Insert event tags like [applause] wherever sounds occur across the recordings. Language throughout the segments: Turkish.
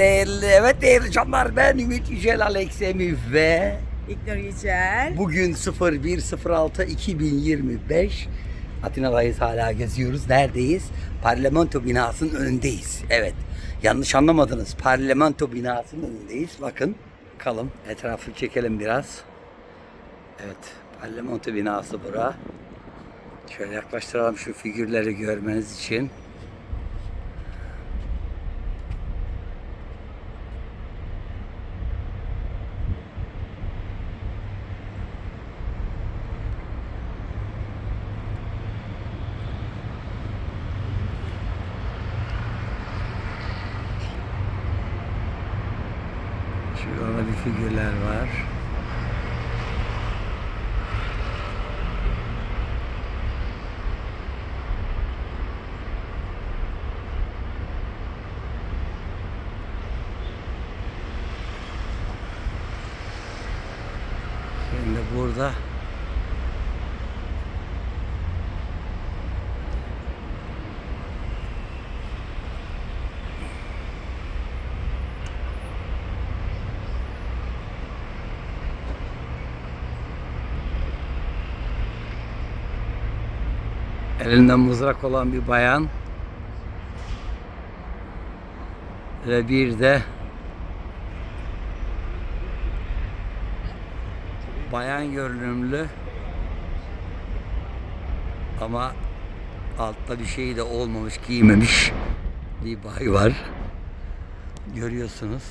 değerli, evet değerli canlar ben Ümit Yücel Alex Emi ve İlknur Yücel. bugün 01.06.2025 Atina'dayız hala geziyoruz. Neredeyiz? Parlamento binasının önündeyiz. Evet yanlış anlamadınız. Parlamento binasının önündeyiz. Bakın bakalım etrafı çekelim biraz. Evet parlamento binası bura. Şöyle yaklaştıralım şu figürleri görmeniz için. Bir figürler var. Şimdi burada elinde mızrak olan bir bayan. Ve bir de bayan görünümlü ama altta bir şey de olmamış giymemiş bir bay var. Görüyorsunuz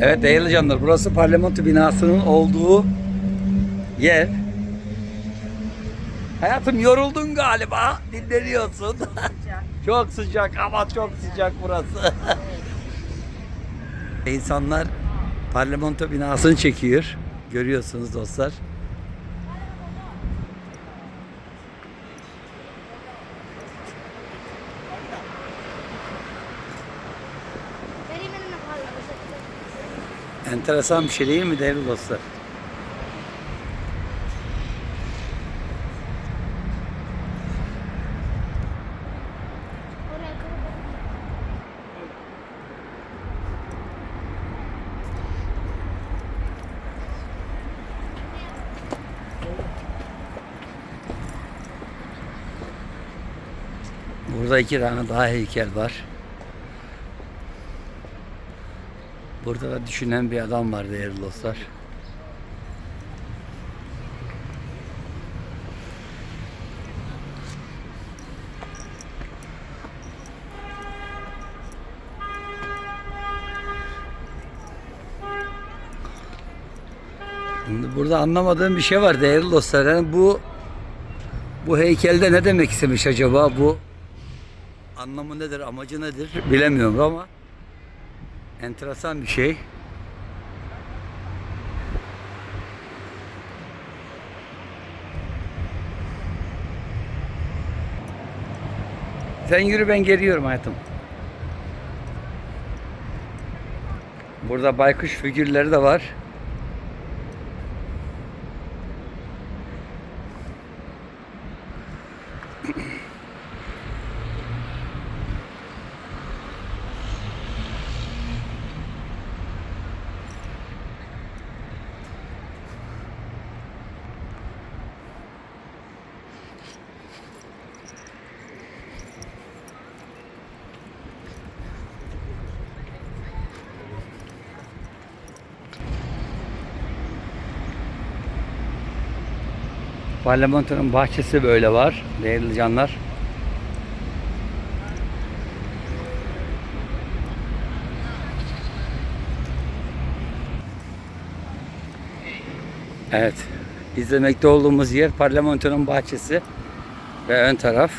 Evet değerli canlar burası parlamento binasının olduğu yer. Hayatım yoruldun galiba. Dinleniyorsun. [laughs] çok sıcak ama çok sıcak burası. [laughs] İnsanlar parlamento binasını çekiyor. Görüyorsunuz dostlar. Enteresan bir şey değil mi değerli dostlar? Burada iki tane daha heykel var. Burada da düşünen bir adam var değerli dostlar. Şimdi burada anlamadığım bir şey var değerli dostlar. Yani bu bu heykelde ne demek istemiş acaba? Bu anlamı nedir, amacı nedir bilemiyorum ama enteresan bir şey. Sen yürü ben geliyorum hayatım. Burada baykuş figürleri de var. Parlamentonun bahçesi böyle var değerli canlar. Evet. izlemekte olduğumuz yer parlamentonun bahçesi ve ön taraf.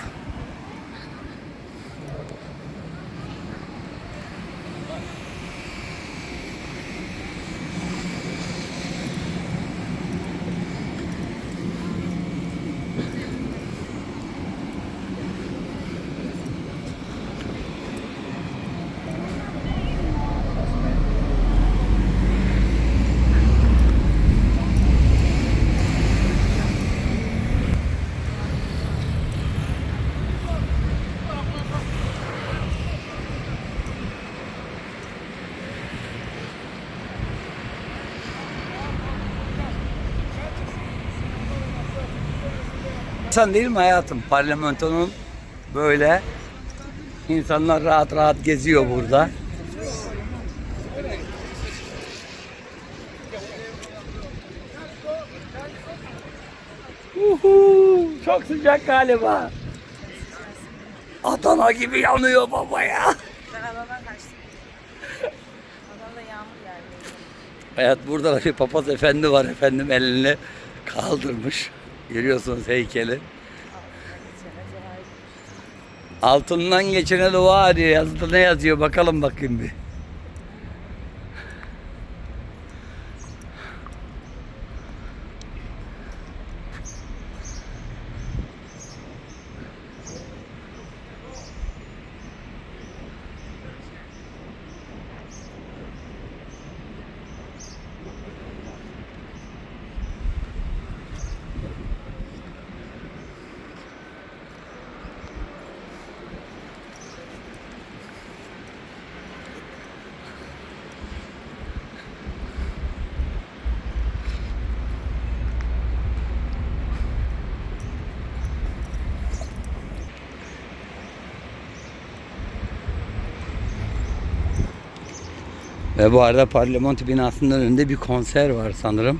Enteresan değil mi hayatım? Parlamentonun böyle insanlar rahat rahat geziyor burada. Uhu, çok sıcak galiba. Adana gibi yanıyor baba ya. Ben Adana'dan kaçtım. Adana'da yağmur geldi. Hayat burada da bir papaz efendi var efendim elini kaldırmış. Görüyorsunuz heykeli. Altından geçene dua diyor. Yazıda ne yazıyor bakalım bakayım bir. Ve bu arada parlamento binasının önünde bir konser var sanırım.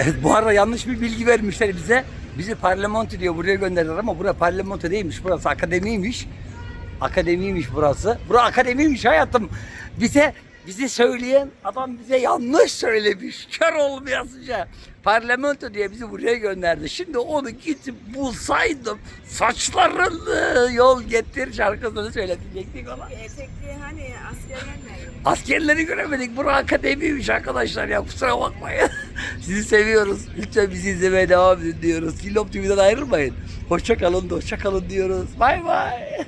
Evet, bu arada yanlış bir bilgi vermişler bize. Bizi parlamento diyor buraya gönderdiler ama bura parlamento değilmiş. Burası akademiymiş. Akademiymiş burası. Bura akademiymiş hayatım. Bize bize söyleyen adam bize yanlış söylemiş. Kör olmayasıca. Parlamento diye bizi buraya gönderdi. Şimdi onu gidip bulsaydım saçlarını yol getir şarkısını söyletecektik ona. Etekli hani asker gelmedi. Askerleri göremedik. Bura akademiymiş arkadaşlar ya kusura bakmayın. [laughs] Sizi seviyoruz. Lütfen bizi izlemeye devam edin diyoruz. Killop TV'den ayrılmayın. Hoşça kalın, hoşça kalın diyoruz. Bay bay.